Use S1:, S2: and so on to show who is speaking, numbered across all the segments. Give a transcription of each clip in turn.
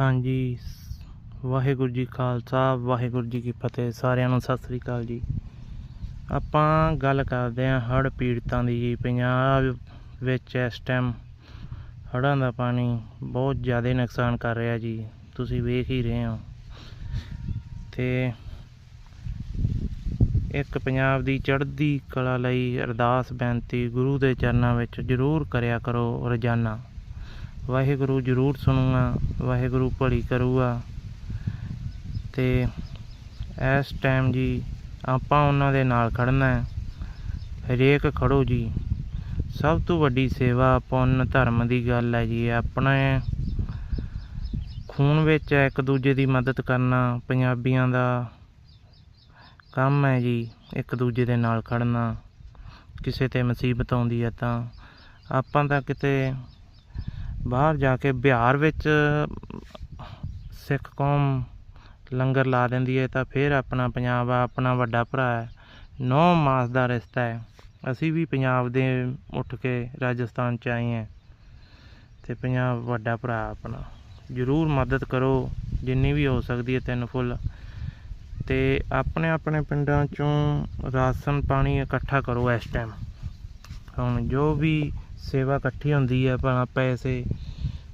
S1: ਹਾਂਜੀ, ਵਾਹਿਗੁਰੂ ਜੀ ਖਾਲਸਾ, ਵਾਹਿਗੁਰੂ ਜੀ ਕੀ ਫਤਿਹ, ਸਾਰਿਆਂ ਨੂੰ ਸਤਿ ਸ੍ਰੀ ਅਕਾਲ ਜੀ। ਆਪਾਂ ਗੱਲ ਕਰਦੇ ਹਾਂ ਹੜ੍ਹ ਪੀੜਤਾਂ ਦੀ ਜੀ। ਪੰਜਾਬ ਵਿੱਚ ਇਸ ਟਾਈਮ ਹੜ੍ਹਾਂ ਦਾ ਪਾਣੀ ਬਹੁਤ ਜ਼ਿਆਦਾ ਨੁਕਸਾਨ ਕਰ ਰਿਹਾ ਜੀ। ਤੁਸੀਂ ਵੇਖ ਹੀ ਰਹੇ ਹੋ। ਤੇ ਇੱਕ ਪੰਜਾਬ ਦੀ ਚੜ੍ਹਦੀ ਕਲਾ ਲਈ ਅਰਦਾਸ ਬੇਨਤੀ ਗੁਰੂ ਦੇ ਚਰਨਾਂ ਵਿੱਚ ਜ਼ਰੂਰ ਕਰਿਆ ਕਰੋ ਰੋਜ਼ਾਨਾ। ਵਾਹਿਗੁਰੂ ਜ਼ਰੂਰ ਸੁਣੂਗਾ, ਵਾਹਿਗੁਰੂ ਭਲੀ ਕਰੂਗਾ। ਤੇ ਇਸ ਟਾਈਮ ਜੀ ਆਪਾਂ ਉਹਨਾਂ ਦੇ ਨਾਲ ਖੜਨਾ ਹੈ। ਹਰੇਕ ਖੜੋ ਜੀ। ਸਭ ਤੋਂ ਵੱਡੀ ਸੇਵਾ ਪੁੰਨ ਧਰਮ ਦੀ ਗੱਲ ਹੈ ਜੀ ਆਪਣੇ ਖੂਨ ਵਿੱਚ ਇੱਕ ਦੂਜੇ ਦੀ ਮਦਦ ਕਰਨਾ ਪੰਜਾਬੀਆਂ ਦਾ ਕੰਮ ਹੈ ਜੀ, ਇੱਕ ਦੂਜੇ ਦੇ ਨਾਲ ਖੜਨਾ ਕਿਸੇ ਤੇ ਮੁਸੀਬਤ ਆਉਂਦੀ ਹੈ ਤਾਂ ਆਪਾਂ ਤਾਂ ਕਿਤੇ ਬਾਹਰ ਜਾ ਕੇ ਬਿਹਾਰ ਵਿੱਚ ਸਿੱਖ ਕੌਮ ਲੰਗਰ ਲਾ ਦਿੰਦੀ ਹੈ ਤਾਂ ਫਿਰ ਆਪਣਾ ਪੰਜਾਬ ਆ, ਆਪਣਾ ਵੱਡਾ ਭਰਾ ਹੈ। ਨੌ ਮਾਸ ਦਾ ਰਿਸ਼ਤਾ ਹੈ। ਅਸੀਂ ਵੀ ਪੰਜਾਬ ਦੇ ਉੱਠ ਕੇ ਰਾਜਸਥਾਨ ਚ ਆਏ ਹਾਂ ਤੇ ਪੰਜਾਬ ਵੱਡਾ ਭਰਾ ਆਪਣਾ। ਜ਼ਰੂਰ ਮਦਦ ਕਰੋ, ਜਿੰਨੀ ਵੀ ਹੋ ਸਕਦੀ ਹੈ ਤਿੰਨ ਫੁੱਲ। ਤੇ ਆਪਣੇ ਆਪਣੇ ਪਿੰਡਾਂ ਚੋਂ ਰਾਸ਼ਨ ਪਾਣੀ ਇਕੱਠਾ ਕਰੋ ਇਸ ਟਾਈਮ ਹੁਣ ਜੋ ਵੀ ਸੇਵਾ ਇਕੱਠੀ ਹੁੰਦੀ ਹੈ ਭਾਵੇਂ ਪੈਸੇ,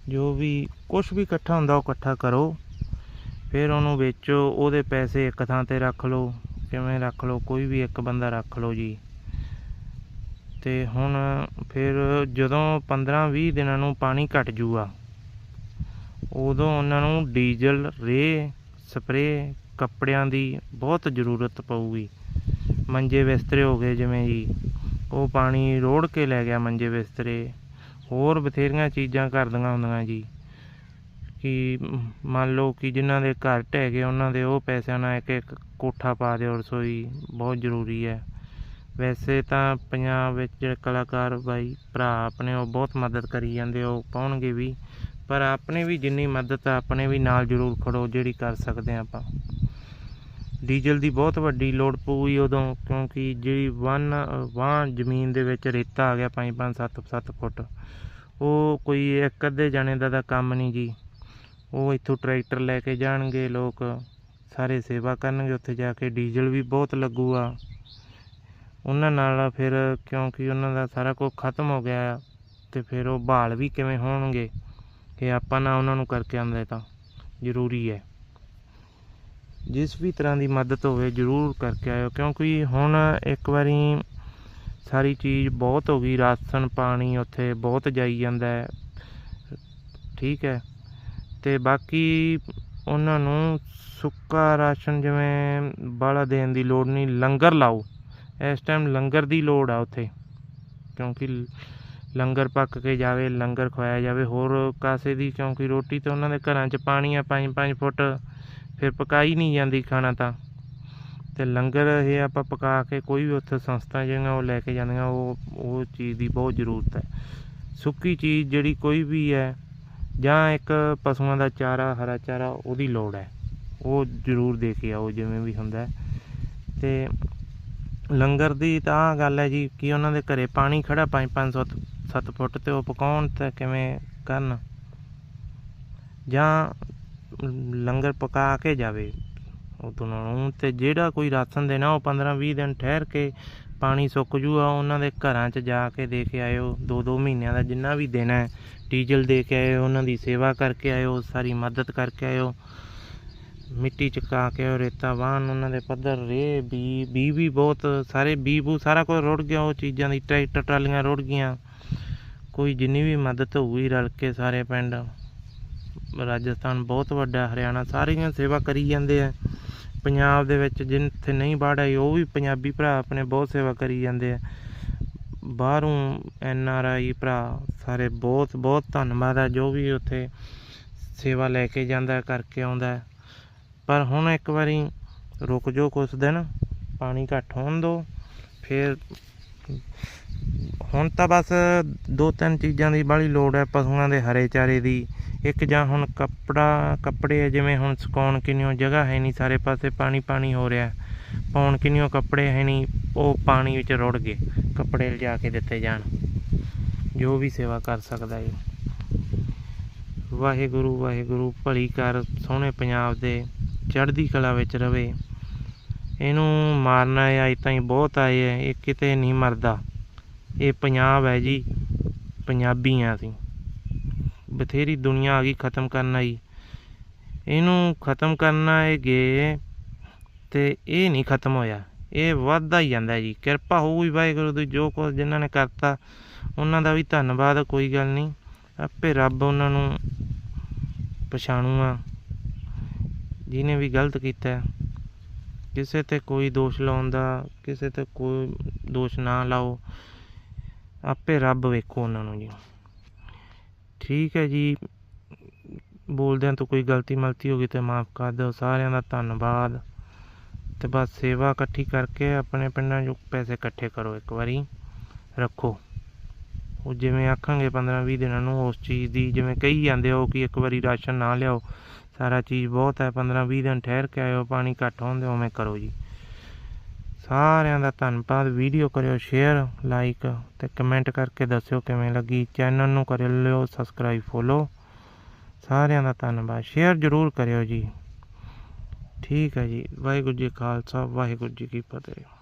S1: ਜੋ ਵੀ ਕੁਝ ਵੀ ਇਕੱਠਾ ਹੁੰਦਾ ਉਹ ਇਕੱਠਾ ਕਰੋ। ਫਿਰ ਉਹਨੂੰ ਵੇਚੋ, ਉਹਦੇ ਪੈਸੇ ਇੱਕ ਥਾਂ ਤੇ ਰੱਖ ਲਓ, ਕਿਵੇਂ ਰੱਖ ਲਓ, ਕੋਈ ਵੀ ਇੱਕ ਬੰਦਾ ਰੱਖ ਲਓ ਜੀ। ਤੇ ਹੁਣ ਫਿਰ ਜਦੋਂ 15-20 ਦਿਨਾਂ ਨੂੰ ਪਾਣੀ ਘਟ ਜੂਗਾ ਉਦੋਂ ਉਹਨਾਂ ਨੂੰ ਡੀਜ਼ਲ ਰੇ ਸਪਰੇ ਕੱਪੜਿਆਂ ਦੀ ਬਹੁਤ ਜ਼ਰੂਰਤ ਪਊਗੀ। ਮੰਜੇ ਬਿਸਤਰੇ ਹੋ ਗਏ ਜਿਵੇਂ ਜੀ। ਉਹ ਪਾਣੀ ਰੋੜ ਕੇ ਲੈ ਗਿਆ ਮੰਜੇ ਬਿਸਤਰੇ। ਹੋਰ ਬਥੇਰੀਆਂ ਚੀਜ਼ਾਂ ਕਰਦੀਆਂ ਹੁੰਦੀਆਂ ਜੀ। ਕਿ ਮੰਨ ਲਓ ਕਿ ਜਿਨ੍ਹਾਂ ਦੇ ਘਰ ਢਹਿ ਗਏ, ਉਹਨਾਂ ਦੇ ਉਹ ਪੈਸਿਆਂ ਨਾਲ ਇੱਕ ਇੱਕ ਕੋਠਾ ਪਾ ਦਿਓ ਰਸੋਈ ਬਹੁਤ ਜ਼ਰੂਰੀ ਹੈ। ਵੈਸੇ ਤਾਂ ਪੰਜਾਬ ਵਿੱਚ ਜਿਹੜੇ ਕਲਾਕਾਰ ਬਾਈ ਭਰਾ ਆਪਣੇ ਉਹ ਬਹੁਤ ਮਦਦ ਕਰੀ ਜਾਂਦੇ, ਉਹ ਪਾਉਣਗੇ ਵੀ। ਪਰ ਆਪਣੇ ਵੀ ਜਿੰਨੀ ਮਦਦ ਆਪਣੇ ਵੀ ਨਾਲ ਜ਼ਰੂਰ ਖੜੋ, ਜਿਹੜੀ ਕਰ ਸਕਦੇ ਹਾਂ ਆਪਾਂ। ਡੀਜ਼ਲ ਦੀ ਬਹੁਤ ਵੱਡੀ ਲੋੜ ਪਊਗੀ ਉਦੋਂ, ਕਿਉਂਕਿ ਜਿਹੜੀ ਵਨ, ਵਾਹ ਜ਼ਮੀਨ ਦੇ ਵਿੱਚ ਰੇਤਾ ਆ ਗਿਆ 5 5 7 7 ਫੁੱਟ। ਉਹ ਕੋਈ ਇੱਕ ਅੱਧੇ ਜਾਣੇ ਦਾ ਤਾਂ ਕੰਮ ਨਹੀਂ ਜੀ। ਉਹ ਇੱਥੋਂ ਟਰੈਕਟਰ ਲੈ ਕੇ ਜਾਣਗੇ, ਲੋਕ ਸਾਰੇ ਸੇਵਾ ਕਰਨਗੇ, ਉੱਥੇ ਜਾ ਕੇ ਡੀਜ਼ਲ ਵੀ ਬਹੁਤ ਲੱਗੂਗਾ। ਉਹਨਾਂ ਨਾਲ ਫਿਰ, ਕਿਉਂਕਿ ਉਹਨਾਂ ਦਾ ਸਾਰਾ ਕੁਝ ਖਤਮ ਹੋ ਗਿਆ ਤੇ ਫਿਰ ਉਹ ਬਹਾਲ ਵੀ ਕਿਵੇਂ ਹੋਣਗੇ, ਕਿ ਆਪਾਂ ਨਾ ਉਹਨਾਂ ਨੂੰ ਕਰਕੇ ਆਉਂਦੇ ਤਾਂ। ਜ਼ਰੂਰੀ ਹੈ। ਜਿਸ ਵੀ ਤਰ੍ਹਾਂ ਦੀ ਮਦਦ ਹੋਵੇ ਜ਼ਰੂਰ ਕਰਕੇ ਆਇਓ, ਕਿਉਂਕਿ ਹੁਣ ਇੱਕ ਵਾਰੀ ਸਾਰੀ ਚੀਜ਼ ਬਹੁਤ ਹੋ ਗਈ, ਰਾਸ਼ਨ ਪਾਣੀ ਉੱਥੇ ਬਹੁਤ ਜਾਈ ਜਾਂਦਾ ਹੈ। ਠੀਕ ਹੈ। ਤੇ ਬਾਕੀ ਉਹਨਾਂ ਨੂੰ ਸੁੱਕਾ ਰਾਸ਼ਨ ਜਿਵੇਂ ਬਾਹਲਾ ਦੇਣ ਦੀ ਲੋੜ ਨਹੀਂ, ਲੰਗਰ ਲਾਓ। ਇਸ ਟਾਈਮ ਲੰਗਰ ਦੀ ਲੋੜ ਆ ਉੱਥੇ, ਕਿਉਂਕਿ ਲੰਗਰ ਪੱਕ ਕੇ ਜਾਵੇ, ਲੰਗਰ ਖਵਾਇਆ ਜਾਵੇ, ਹੋਰ ਕਾਸੇ ਦੀ, ਕਿਉਂਕਿ ਰੋਟੀ ਤਾਂ ਉਹਨਾਂ ਦੇ ਘਰਾਂ 'ਚ ਪਾਣੀ ਆ 5-5 ਫੁੱਟ। ਫਿਰ ਪਕਾਈ ਨਹੀਂ ਜਾਂਦੀ ਖਾਣਾ ਤਾਂ। ਤੇ ਲੰਗਰ ਇਹ ਆਪਾਂ ਪਕਾ ਕੇ ਕੋਈ ਵੀ ਉੱਥੇ ਸੰਸਥਾ ਜਿਹੜੀਆਂ ਉਹ ਲੈ ਕੇ ਜਾਂਦੀਆਂ, ਉਹ ਉਹ ਚੀਜ਼ ਦੀ ਬਹੁਤ ਜ਼ਰੂਰਤ ਹੈ। ਸੁੱਕੀ ਚੀਜ਼ ਜਿਹੜੀ ਕੋਈ ਵੀ ਹੈ, ਜਾਂ ਇੱਕ ਪਸ਼ੂਆਂ ਦਾ ਚਾਰਾ, ਹਰਾ ਚਾਰਾ, ਉਹਦੀ ਲੋੜ ਹੈ। ਉਹ ਜ਼ਰੂਰ ਦੇ ਕੇ ਆਓ, ਜਿਵੇਂ ਵੀ ਹੁੰਦਾ ਹੈ। ਤੇ ਲੰਗਰ ਦੀ ਤਾਂ ਆਹ ਗੱਲ ਹੈ ਜੀ ਕਿ ਉਹਨਾਂ ਦੇ ਘਰੇ ਪਾਣੀ ਖੜਾ 5-5 ਸੱਤ ਸੱਤ ਫੁੱਟ ਤੇ ਉਹ ਪਕਾਉਣ ਤਾਂ ਕਿਵੇਂ ਕਰਨ? ਜਾਂ ਲੰਗਰ ਪਕਾ ਕੇ ਜਾਵੇ। ਉਦੋਂ ਨੂੰ ਤੇ ਜਿਹੜਾ ਕੋਈ ਰਾਸ਼ਨ ਦੇਣਾ, ਉਹ 15-20 ਦਿਨ ਠਹਿਰ ਕੇ ਪਾਣੀ ਸੁੱਕ ਜੂਗਾ ਉਹਨਾਂ ਦੇ ਘਰਾਂ 'ਚ ਜਾ ਕੇ ਦੇ ਕੇ ਆਇਓ। 2-2 ਮਹੀਨਿਆਂ ਦਾ ਜਿੰਨਾ ਵੀ ਦੇਣਾ ਹੈ, ਡੀਜ਼ਲ ਦੇ ਕੇ ਆਇਓ, ਉਹਨਾਂ ਦੀ ਸੇਵਾ ਕਰਕੇ ਆਇਓ, ਸਾਰੀ ਮਦਦ ਕਰਕੇ ਆਇਓ। ਮਿੱਟੀ ਚਕਾ ਕੇ ਉਹ ਰੇਤਾ, ਵਾਹਨ, ਉਹਨਾਂ ਦੇ ਪੱਧਰ, ਰੇ, ਬੀ ਬੀ ਵੀ ਬਹੁਤ ਸਾਰੇ, ਬੀ, ਬੂ ਸਾਰਾ ਕੁਝ ਰੁੜ ਗਿਆ, ਉਹ ਚੀਜ਼ਾਂ ਦੀ ਟਰੈਕਟਰ ਟਰਾਲੀਆਂ ਰੁੜ ਗਈਆਂ। ਕੋਈ ਜਿੰਨੀ ਵੀ ਮਦਦ ਹੋਊਗੀ ਰਲ ਕੇ ਸਾਰੇ ਪਿੰਡ। ਰਾਜਸਥਾਨ ਬਹੁਤ ਵੱਡਾ, ਹਰਿਆਣਾ ਸਾਰੀਆਂ ਸੇਵਾ ਕਰੀ ਜਾਂਦੇ ਆ। ਪੰਜਾਬ ਦੇ ਵਿੱਚ ਜਿੱਥੇ ਨਹੀਂ ਬਾੜ ਆਈ, ਉਹ ਵੀ ਪੰਜਾਬੀ ਭਰਾ ਆਪਣੇ ਬਹੁਤ ਸੇਵਾ ਕਰੀ ਜਾਂਦੇ ਆ। ਬਾਹਰੋਂ ਐਨ ਆਰ ਆਈ ਭਰਾ, ਸਾਰੇ ਬਹੁਤ ਬਹੁਤ ਧੰਨਵਾਦ ਹੈ ਜੋ ਵੀ ਉੱਥੇ ਸੇਵਾ ਲੈ ਕੇ ਜਾਂਦਾ, ਕਰਕੇ ਆਉਂਦਾ। ਪਰ ਹੁਣ ਇੱਕ ਵਾਰੀ ਰੁਕ ਜਾਓ ਕੁਛ ਦਿਨ, ਪਾਣੀ ਘੱਟ ਹੋਣ ਦਿਓ, ਫਿਰ ਹੁਣ ਤਾਂ ਬਸ ਦੋ ਤਿੰਨ ਚੀਜ਼ਾਂ ਦੀ ਬਾਹਲੀ ਲੋੜ ਹੈ ਪਸ਼ੂਆਂ ਦੇ ਹਰੇ ਚਾਰੇ ਦੀ। ਇੱਕ ਜਾਂ ਹੁਣ ਕੱਪੜਾ, ਕੱਪੜੇ ਆ, ਜਿਵੇਂ ਹੁਣ ਸੁਕਾਉਣ ਕਿੰਨੀਓ ਜਗ੍ਹਾ ਹੈ ਨਹੀਂ, ਸਾਰੇ ਪਾਸੇ ਪਾਣੀ ਪਾਣੀ ਹੋ ਰਿਹਾ। ਪਾਉਣ ਕਿੰਨੀਓ ਕੱਪੜੇ ਹੈ ਨਹੀਂ, ਉਹ ਪਾਣੀ ਵਿੱਚ ਰੁੜ ਗਏ, ਕੱਪੜੇ ਲਿਜਾ ਕੇ ਦਿੱਤੇ ਜਾਣ। ਜੋ ਵੀ ਸੇਵਾ ਕਰ ਸਕਦਾ ਹੈ ਵਾਹਿਗੁਰੂ ਵਾਹਿਗੁਰੂ, ਭਲੀ ਕਰ ਸੋਹਣੇ ਪੰਜਾਬ ਦੇ, ਚੜ੍ਹਦੀ ਕਲਾ ਵਿੱਚ ਰਵੇ। ਇਹਨੂੰ ਮਾਰਨਾ ਆਈ ਤਾਂ ਹੀ ਬਹੁਤ ਆਏ ਹੈ ਇਹ ਕਿਤੇ ਨਹੀਂ ਮਰਦਾ। ਇਹ ਪੰਜਾਬ ਹੈ ਜੀ, ਪੰਜਾਬੀ ਆ ਅਸੀਂ। ਬਥੇਰੀ ਦੁਨੀਆ ਆ ਗਈ ਖਤਮ ਕਰਨ ਆਈ। ਇਹਨੂੰ ਖਤਮ ਕਰਨਾ ਇਹ ਗੇ ਤੇ ਇਹ ਨਹੀਂ ਖਤਮ ਹੋਇਆ। ਇਹ ਵੱਧਦਾ ਹੀ ਜਾਂਦਾ ਜੀ। ਕਿਰਪਾ ਹੋਊਗੀ ਵਾਹਿਗੁਰੂ ਦੀ, ਜੋ ਕੁਝ ਜਿਨ੍ਹਾਂ ਨੇ ਕਰਤਾ, ਉਹਨਾਂ ਦਾ ਵੀ ਧੰਨਵਾਦ, ਕੋਈ ਗੱਲ ਨਹੀਂ। ਆਪੇ ਰੱਬ ਉਹਨਾਂ ਨੂੰ ਪਛਾਣੂਗਾ। ਜਿਹਨੇ ਵੀ ਗਲਤ ਕੀਤਾ ਕਿਸੇ ਤੇ ਕੋਈ ਦੋਸ਼ ਲਾਉਣ ਦਾ, ਕਿਸੇ ਤੇ ਕੋਈ ਦੋਸ਼ ਨਾ ਲਾਓ। ਆਪੇ ਰੱਬ ਵੇਖੋ ਉਹਨਾਂ ਨੂੰ ਜੀ। ਠੀਕ ਹੈ ਜੀ। ਬੋਲਦਿਆਂ ਤੋਂ ਕੋਈ ਗਲਤੀ ਮਲਤੀ ਹੋ ਗਈ ਤੇ ਮਾਫ ਕਰ ਦਿਓ। ਸਾਰਿਆਂ ਦਾ ਧੰਨਵਾਦ। ਤੇ ਬਸ ਸੇਵਾ ਇਕੱਠੀ ਕਰਕੇ ਆਪਣੇ ਪਿੰਡਾਂ 'ਚੋਂ ਪੈਸੇ ਇਕੱਠੇ ਕਰੋ ਇੱਕ ਵਾਰੀ। ਰੱਖੋ। ਉਹ ਜਿਵੇਂ ਆਖਾਂਗੇ 15 20 ਦਿਨਾਂ ਨੂੰ ਉਸ ਚੀਜ਼ ਦੀ ਜਿਵੇਂ ਕਹੀ ਜਾਂਦੇ ਹੋ ਕਿ ਇੱਕ ਵਾਰੀ ਰਾਸ਼ਨ ਨਾ ਲਿਆਓ। ਸਾਰਾ ਚੀਜ਼ ਬਹੁਤ ਹੈ। 15 20 ਦਿਨ ਠਹਿਰ ਕੇ ਆਇਓ। ਪਾਣੀ ਘੱਟ ਹੁੰਦੇ ਉਵੇਂ ਕਰੋ ਜੀ। ਸਾਰਿਆਂ ਦਾ ਧੰਨਵਾਦ। ਵੀਡੀਓ ਕਰਿਓ ਸ਼ੇਅਰ ਲਾਈਕ ਤੇ ਕਮੈਂਟ ਕਰਕੇ ਦੱਸਿਓ ਕਿਵੇਂ ਲੱਗੀ। ਚੈਨਲ ਨੂੰ ਕਰ ਲਿਓ ਸਬਸਕ੍ਰਾਈਬ ਫੋਲੋ ਸਾਰਿਆਂ ਦਾ ਧੰਨਵਾਦ। ਸ਼ੇਅਰ ਜ਼ਰੂਰ ਕਰਿਓ ਜੀ। ਠੀਕ ਹੈ ਜੀ। ਵਾਹਿਗੁਰੂ ਜੀ ਖਾਲਸਾ, ਵਾਹਿਗੁਰੂ ਜੀ ਕੀ ਫਤਿਹ।